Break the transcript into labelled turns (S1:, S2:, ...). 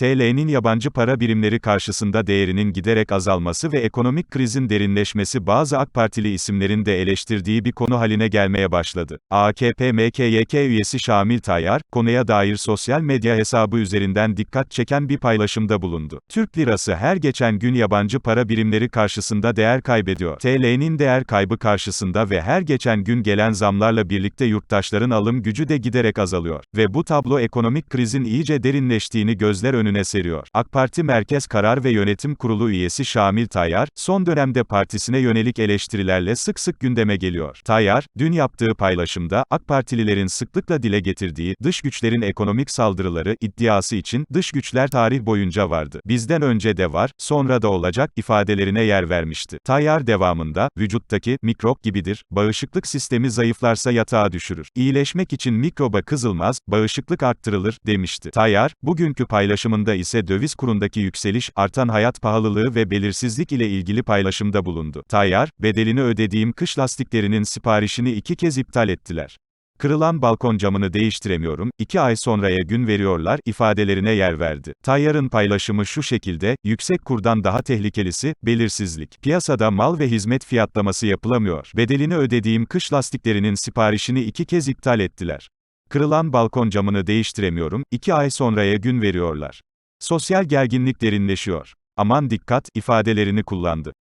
S1: TL'nin yabancı para birimleri karşısında değerinin giderek azalması ve ekonomik krizin derinleşmesi bazı AK Partili isimlerin de eleştirdiği bir konu haline gelmeye başladı. AKP MKYK üyesi Şamil Tayyar, konuya dair sosyal medya hesabı üzerinden dikkat çeken bir paylaşımda bulundu. Türk lirası her geçen gün yabancı para birimleri karşısında değer kaybediyor. TL'nin değer kaybı karşısında ve her geçen gün gelen zamlarla birlikte yurttaşların alım gücü de giderek azalıyor. Ve bu tablo ekonomik krizin iyice derinleştiğini gözler önüne seriyor. AK Parti Merkez Karar ve Yönetim Kurulu üyesi Şamil Tayyar, son dönemde partisine yönelik eleştirilerle sık sık gündeme geliyor. Tayyar, dün yaptığı paylaşımda, AK Partililerin sıklıkla dile getirdiği, dış güçlerin ekonomik saldırıları, iddiası için, dış güçler tarih boyunca vardı. Bizden önce de var, sonra da olacak, ifadelerine yer vermişti. Tayyar devamında, vücuttaki, mikrop gibidir, bağışıklık sistemi zayıflarsa yatağa düşürür. İyileşmek için mikroba kızılmaz, bağışıklık arttırılır, demişti. Tayyar, bugünkü paylaşımında ise döviz kurundaki yükseliş, artan hayat pahalılığı ve belirsizlik ile ilgili paylaşımda bulundu. Tayyar, bedelini ödediğim kış lastiklerinin siparişini iki kez iptal ettiler. Kırılan balkon camını değiştiremiyorum, iki ay sonraya gün veriyorlar, ifadelerine yer verdi. Tayyar'ın paylaşımı şu şekilde, yüksek kurdan daha tehlikelisi, belirsizlik. Piyasada mal ve hizmet fiyatlaması yapılamıyor. Bedelini ödediğim kış lastiklerinin siparişini iki kez iptal ettiler. Kırılan balkon camını değiştiremiyorum, iki ay sonraya gün veriyorlar. Sosyal gerginlik derinleşiyor. Aman dikkat, ifadelerini kullandı.